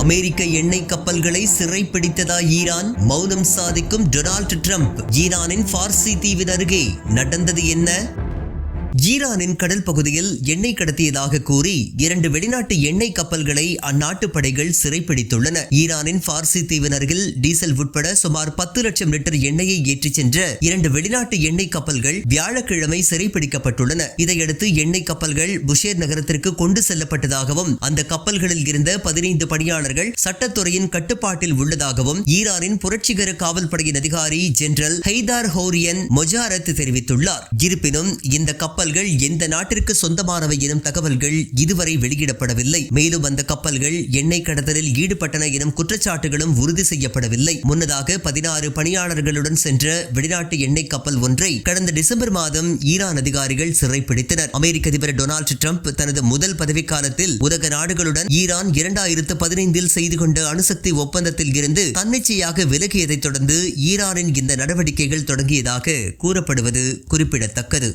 அமெரிக்க எண்ணெய் கப்பல்களை சிறைப்பிடித்ததா ஈரான்? மௌனம் சாதிக்கும் டொனால்டு ட்ரம்ப் ஈரானின் பார்சி தீவின் அருகே. நடந்தது என்ன? ஈரானின் கடல் பகுதியில் எண்ணெய் கடத்தியதாக கூறி இரண்டு வெளிநாட்டு எண்ணெய் கப்பல்களை அந்நாட்டு படைகள் சிறைப்பிடித்துள்ளன. ஈரானின் பார்சி தீவின் அருகில் டீசல் உட்பட சுமார் பத்து லட்சம் லிட்டர் எண்ணெயை ஏற்றிச் சென்ற இரண்டு வெளிநாட்டு எண்ணெய் கப்பல்கள் வியாழக்கிழமை சிறைப்பிடிக்கப்பட்டுள்ளன. இதையடுத்து எண்ணெய் கப்பல்கள் புஷேர் நகரத்திற்கு கொண்டு செல்லப்பட்டதாகவும் அந்த கப்பல்களில் இருந்த பதினைந்து பணியாளர்கள் சட்டத்துறையின் கட்டுப்பாட்டில் உள்ளதாகவும் ஈரானின் புரட்சிகர காவல்படையின் அதிகாரி ஜெனரல் ஹைதார் ஹோரியன் மொஜாரத் தெரிவித்துள்ளார். இருப்பினும் இந்த கப்பல்கள் எந்த நாட்டிற்கு சொந்தமானவை எனும் தகவல்கள் இதுவரை வெளியிடப்படவில்லை. மேலும் அந்த கப்பல்கள் எண்ணெய் கடத்தலில் ஈடுபட்டன எனும் குற்றச்சாட்டுகளும் உறுதி செய்யப்படவில்லை. முன்னதாக பதினாறு பணியாளர்களுடன் சென்ற வெளிநாட்டு எண்ணெய் கப்பல் ஒன்றை கடந்த டிசம்பர் மாதம் ஈரான் அதிகாரிகள் சிறைப்பிடித்தனர். அமெரிக்க அதிபர் டொனால்டு ட்ரம்ப் தனது முதல் பதவிக்காலத்தில் உலக நாடுகளுடன் ஈரான் இரண்டாயிரத்து பதினைந்தில் செய்து கொண்ட அணுசக்தி ஒப்பந்தத்தில் இருந்து தன்னிச்சையாக விலகியதைத் தொடர்ந்து ஈரானின் இந்த நடவடிக்கைகள் தொடங்கியதாக கூறப்படுவது குறிப்பிடத்தக்கது.